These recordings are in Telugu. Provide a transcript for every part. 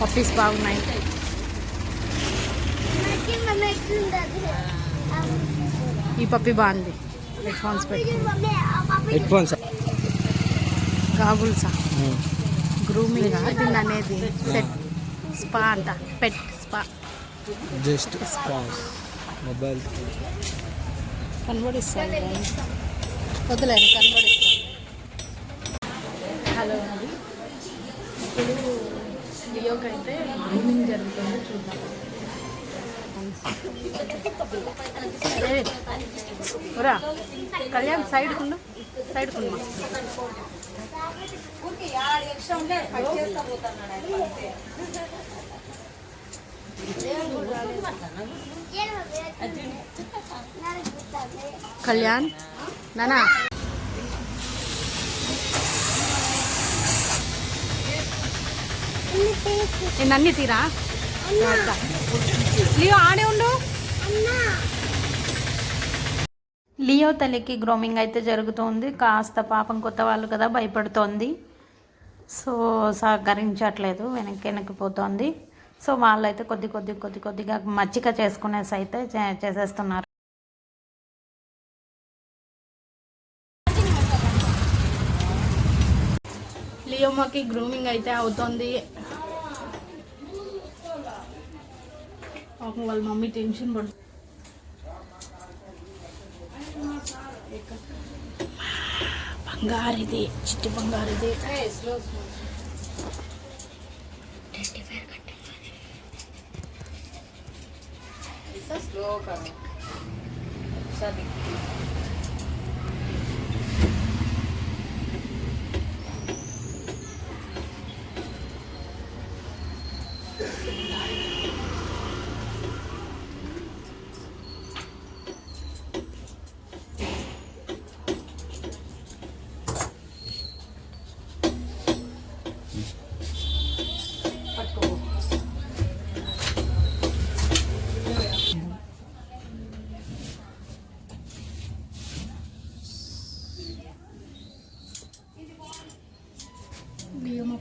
పప్పీస్ బాగున్నాయి. ఈ పప్పి బాగుంది. హెడ్ ఫోన్స్ హెడ్ ఫోన్స్ గాగుల్సా గ్రూమింగ్ దీన్ని అనేది సెట్ స్పా అంట. Pet spa just spas mobile కనబడిస్తాను వద్దులేండి కనబడిస్తాను హలో అండి ఇప్పుడు లియోకి అయితే గ్రూమింగ్ జరుగుతుందో చూద్దాం. ఏ, రా కళ్యాణ్ సైడ్ కుండు సైడ్ కుండు కళ్యాణ్ నానా. నేను అన్ని. తీరా. లియో ఆడే ఉండు. లియో తల్లికి గ్రోమింగ్ అయితే జరుగుతుంది. కాస్త పాపం కొత్త వాళ్ళు కదా భయపడుతోంది. సో సహకరించట్లేదు వెనక్కి వెనక్కిపోతోంది సో వాళ్ళైతే కొద్ది కొద్ది కొద్ది కొద్దిగా మచ్చిక చేసుకునేసి అయితే చే- చేసేస్తున్నారు. లియోమాకి గ్రూమింగ్ అయితే అవుతుంది. పాపం వాళ్ళ మమ్మీ టెన్షన్ పడు బంగారిది చిట్టి బంగారిది లియోమ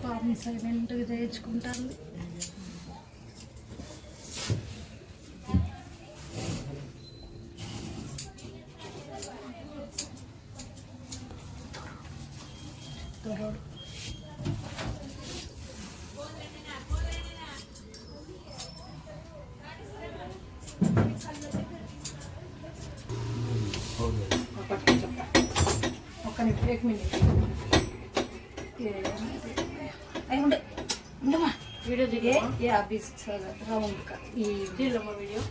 పాపం సైలెంట్గా తెచ్చుకుంటాను ఒక్క నిమిషం ఒక మినిట్ అయి ఉండే ఉండమ్మా వీడియో దిగే ఏ అబ్బీస్ రౌండ్ ఈ వీడియో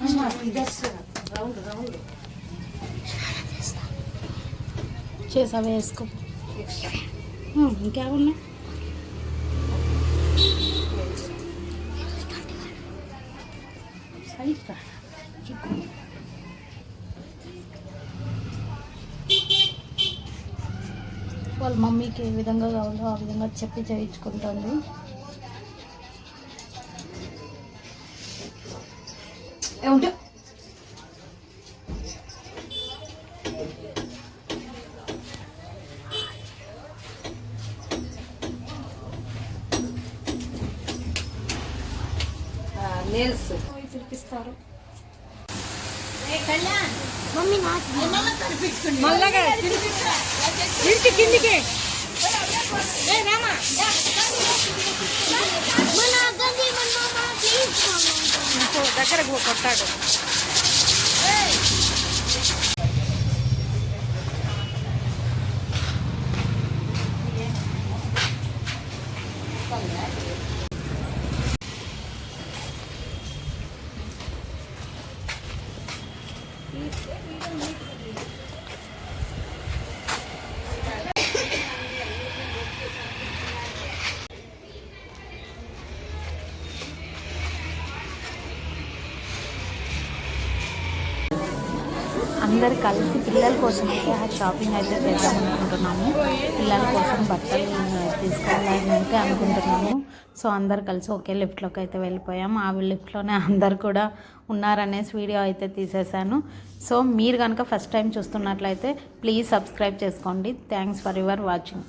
అమ్మా రౌండ్ రౌండ్ చేసా వేసుకో. ఇంకేమన్నా సైడ్ వాళ్ళ మమ్మీకి ఏ విధంగా కావాలో ఆ విధంగా చెప్పి చేయించుకుంటుంది. ఏముంటా నేల్స్. పిలిపిస్తారు మళ్ళగా ఇంటి కిందికి. దగ్గరకు కొట్టాడు. Isso, é అందరు కలిసి పిల్లల కోసం అయితే ఆ షాపింగ్ అయితే చేద్దాం అనుకుంటున్నాము. పిల్లల కోసం బట్టలు తీసుకోవాలని అయితే అనుకుంటున్నాము. సో అందరు కలిసి ఒకే లిఫ్ట్లోకి అయితే వెళ్ళిపోయాము. ఆ లిఫ్ట్లోనే అందరు కూడా ఉన్నారనేసి వీడియో అయితే తీసేశాను. సో మీరు కనుక ఫస్ట్ టైం చూస్తున్నట్లయితే ప్లీజ్ సబ్స్క్రైబ్ చేసుకోండి. Thanks for your watching